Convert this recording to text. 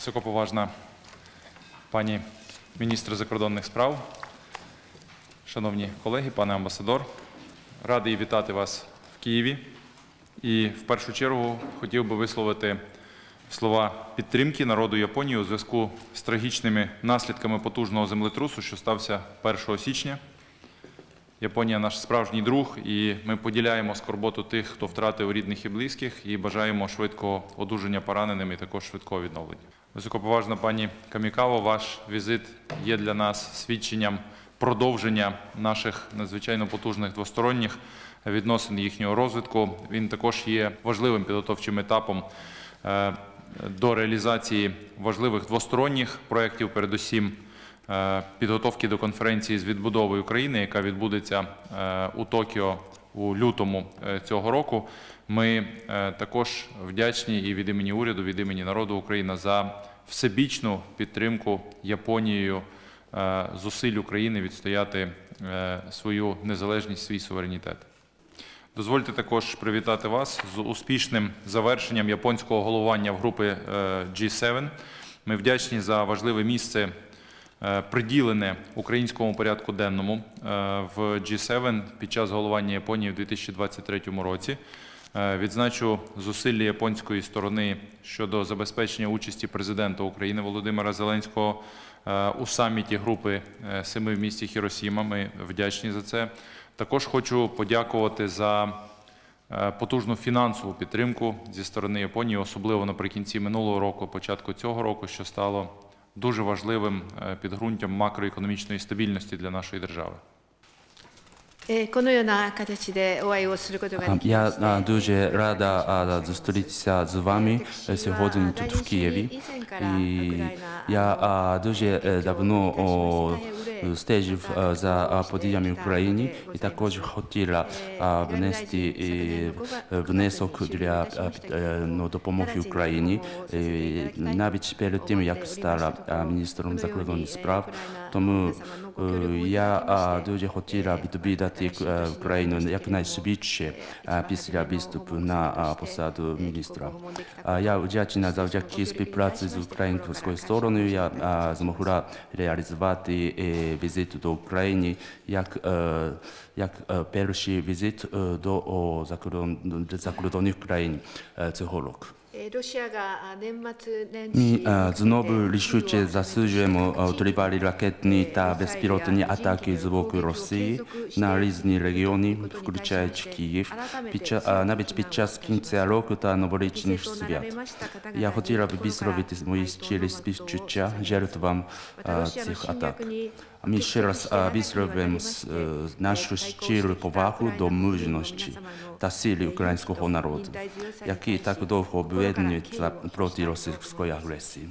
високоповажна пані міністр закордонних справ, шановні колеги, пане амбасадор, радий вітати вас в Києві. І в першу чергу хотів би висловити слова підтримки народу Японії у зв'язку з трагічними наслідками потужного землетрусу, що стався 1 січня. Японія наш справжній друг, і ми поділяємо скорботу тих, хто втратив рідних і близьких, і бажаємо швидкого одужання пораненим і також швидкого відновлення. Високоповажна пані Камікаво, ваш візит є для нас свідченням продовження наших надзвичайно потужних двосторонніх відносин їхнього розвитку. Він також є важливим підготовчим етапом е, до реалізації важливих двосторонніх проєктів, передусім підготовки до конференції з відбудови України, яка відбудеться е, у Токіо у лютому е, цього року. Ми е, також вдячні і від імені уряду, від імені народу України за всебічну підтримку Японією е, зусиль України відстояти е, свою незалежність, свій суверенітет. Дозвольте також привітати вас з успішним завершенням японського головування в групи е, G7. Ми вдячні за важливе місце, е, приділене українському порядку денному е, в G7 під час головування Японії в 2023 році. Е, Відзначу зусилля японської сторони щодо забезпечення участі президента України Володимира Зеленського е, у саміті групи е, семи в місті Хіросіма. Ми вдячні за це. Також хочу подякувати за е, потужну фінансову підтримку зі сторони Японії, особливо наприкінці минулого року, початку цього року, що стало дуже важливим е, підґрунтям макроекономічної стабільності для нашої держави. Я して а, дуже рада а, зустрітися з вами е, сьогодні тут в Києві. І я а, дуже е, давно о, стежив е, за а, подіями в Україні і також хотіла а, внести е, внесок для а, під- е, ну, допомоги Україні, е, навіть перед тим, як стала а, міністром закордонних справ. Тому е, я дуже хотіла відвідати е, Україну якнайшвидше після виступу на посаду міністра. Я вдячна завдяки співпраці з українською стороною. Я змогла реалізувати е, візит до України як, е, як перший візит до закордонних країн цього року. I znowu liczcie zasłużujemy odrywali rakietni ta bezpilotni ataki z boku Rosji na różne regiony, wkluczając Kijów, nawet podczas końca roku ta noworocznych świąt. Ja chciałabym wysłowić moje szczere współczucia żertwom tych ataków. Ми ще раз висловлюємо е, нашу щиру повагу до мужності та сили українського народу, який так довго об'єднується проти російської агресії.